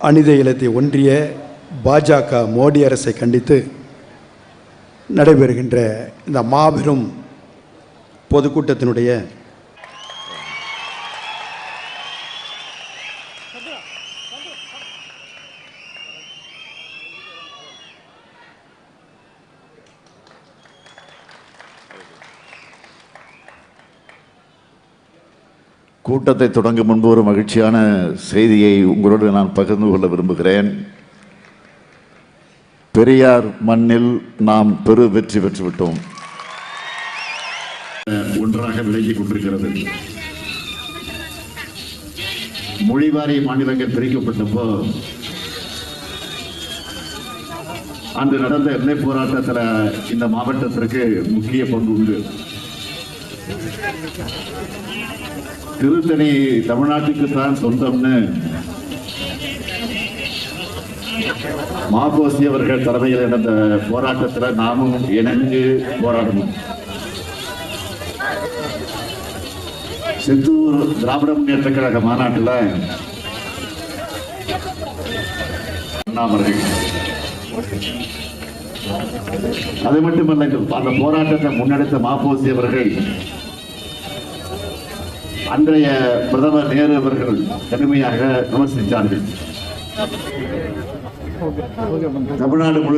அனித இலத்தை ஒன்றிய பாஜக மோடி அரசை கண்டித்து நடைபெறுகின்ற இந்த மாபெரும் பொதுக்கூட்டத்தினுடைய கூட்டத்தை தொடங்கும் முன்பு ஒரு மகிழ்ச்சியான செய்தியை உங்களோடு நான் பகிர்ந்து கொள்ள விரும்புகிறேன். பெரியார் மண்ணில் நாம் பெரு வெற்றி பெற்றுவிட்டோம். ஒன்றாக விலகி கொண்டிருக்கிறது. மொழிவாரி மாநிலங்கள் பிரிக்கப்பட்டப்போ அன்று நடந்த எல்லை போராட்டத்தில் இந்த மாவட்டத்திற்கு முக்கிய பங்கு உண்டு. திருத்தணி தமிழ்நாட்டுக்கு தான் சொந்தம்னு மாபோசி அவர்கள் தலைமையில் நடந்த போராட்டத்தில் நாமும் இணைந்து போராடணும். சித்தூர் திராவிட முன்னேற்ற கழக மாநாட்டில் அது மட்டுமல்ல அந்த போராட்டத்தை முன்னெடுத்த மாபோசி அவர்கள் அன்றைய பிரதமர் நேரு அவர்கள் கடுமையாக விமர்சித்தார்கள். தமிழ்நாடு முழு